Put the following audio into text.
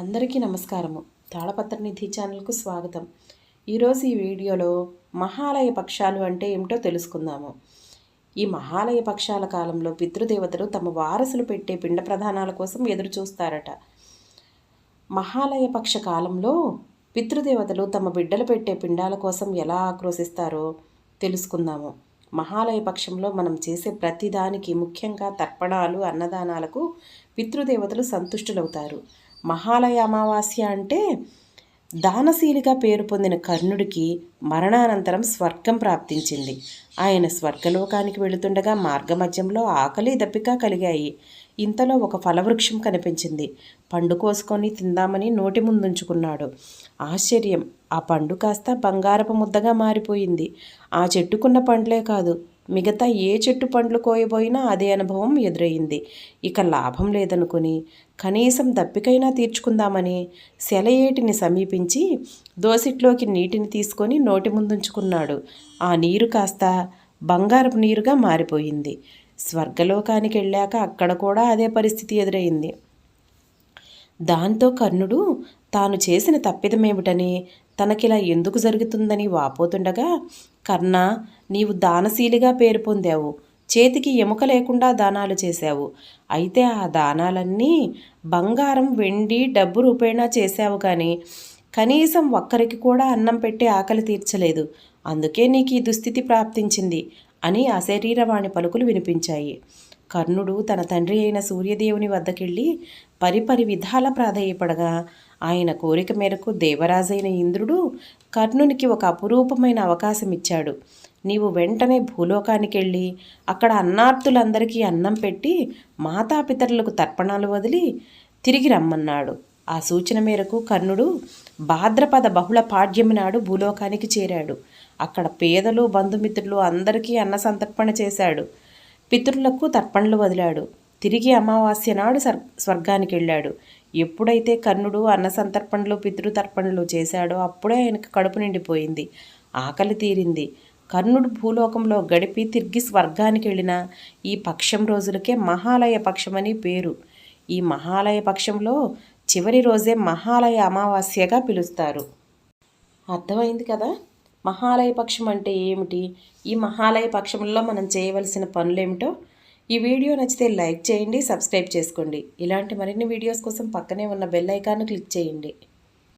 అందరికీ నమస్కారము. తాళపత్ర నిధి ఛానల్కు స్వాగతం. ఈరోజు ఈ వీడియోలో మహాలయ పక్షాలు అంటే ఏమిటో తెలుసుకుందాము. ఈ మహాలయ పక్షాల కాలంలో పితృదేవతలు తమ వారసులు పెట్టే పిండ ప్రధానాల కోసం ఎదురు చూస్తారట. మహాలయ పక్ష కాలంలో పితృదేవతలు తమ బిడ్డలు పెట్టే పిండాల కోసం ఎలా ఆక్రోశిస్తారో తెలుసుకుందాము. మహాలయ పక్షంలో మనం చేసే ప్రతిదానికి ముఖ్యంగా తర్పణాలు అన్నదానాలకు పితృదేవతలు సంతుష్టులవుతారు. మహాలయ అమావాస్య అంటే దానశీలిగా పేరు పొందిన కర్ణుడికి మరణానంతరం స్వర్గం ప్రాప్తించింది. ఆయన స్వర్గలోకానికి వెళుతుండగా మార్గమధ్యంలో ఆకలి దప్పిక కలిగాయి. ఇంతలో ఒక ఫలవృక్షం కనిపించింది. పండు కోసుకొని తిందామని నోటి ముందుంచుకున్నాడు. ఆశ్చర్యం! ఆ పండు కాస్త బంగారపు ముద్దగా మారిపోయింది. ఆ చెట్టుకున్న పండ్లే కాదు మిగతా ఏ చెట్టు పండ్లు కోయబోయినా అదే అనుభవం ఎదురయ్యింది ఇక లాభం లేదనుకుని కనీసం దప్పికైనా తీర్చుకుందామని సెలయేటిని సమీపించి దోసిట్లోకి నీటిని తీసుకొని నోటి ముందుంచుకున్నాడు. ఆ నీరు కాస్త బంగారపు నీరుగా మారిపోయింది. స్వర్గలోకానికి వెళ్ళాక అక్కడ కూడా అదే పరిస్థితి ఎదురైంది దాంతో కర్ణుడు తాను చేసిన తప్పిదమేమిటని తనకిలా ఎందుకు జరుగుతుందని వాపోతుండగా కర్ణ నీవు దానశీలిగా పేరు పొందావు. చేతికి ఎముక లేకుండా దానాలు చేశావు. అయితే ఆ దానాలన్నీ బంగారం వెండి డబ్బు రూపేణా చేశావు కానీ కనీసం ఒక్కరికి కూడా అన్నం పెట్టి ఆకలి తీర్చలేదు. అందుకే నీకు ఈ దుస్థితి ప్రాప్తించింది అని ఆ శరీరవాణి పలుకులు వినిపించాయి. కర్ణుడు తన తండ్రి అయిన సూర్యదేవుని వద్దకెళ్ళి పరిపరి విధాల ప్రాధేయపడగా ఆయన కోరిక మేరకు దేవరాజైన ఇంద్రుడు కర్ణునికి ఒక అపురూపమైన అవకాశం ఇచ్చాడు నీవు వెంటనే భూలోకానికి వెళ్ళి అక్కడ అన్నార్థులందరికీ అన్నం పెట్టి మాతాపితరులకు తర్పణాలు వదిలి తిరిగి రమ్మన్నాడు. ఆ సూచన మేరకు కర్ణుడు భాద్రపద బహుళ పాడ్యమి నాడు భూలోకానికి చేరాడు. అక్కడ పేదలు బంధుమిత్రులు అందరికీ అన్న సంతర్పణ చేశాడు. పితృలకు తర్పణలు వదిలాడు. తిరిగి అమావాస్య నాడు స్వర్గానికి వెళ్ళాడు ఎప్పుడైతే కర్ణుడు అన్న సంతర్పణలు పితృతర్పణలు చేశాడో అప్పుడే ఆయనకు కడుపు నిండిపోయింది. ఆకలి తీరింది. కర్ణుడు భూలోకంలో గడిపి తిరిగి స్వర్గానికి వెళ్ళిన ఈ పక్షం రోజులకే మహాలయ పక్షమని పేరు. ఈ మహాలయ పక్షంలో చివరి రోజే మహాలయ అమావాస్యగా పిలుస్తారు. అర్థమైంది కదా? మహాలయ పక్షం అంటే ఏమిటి? ఈ మహాలయ పక్షంలో మనం చేయవలసిన పనులేమిటో? ఈ వీడియో నచ్చితే లైక్ చేయండి సబ్స్క్రైబ్ చేసుకోండి. ఇలాంటి మరిన్ని వీడియోస్ కోసం పక్కనే ఉన్న బెల్ ఐకాన్ క్లిక్ చేయండి.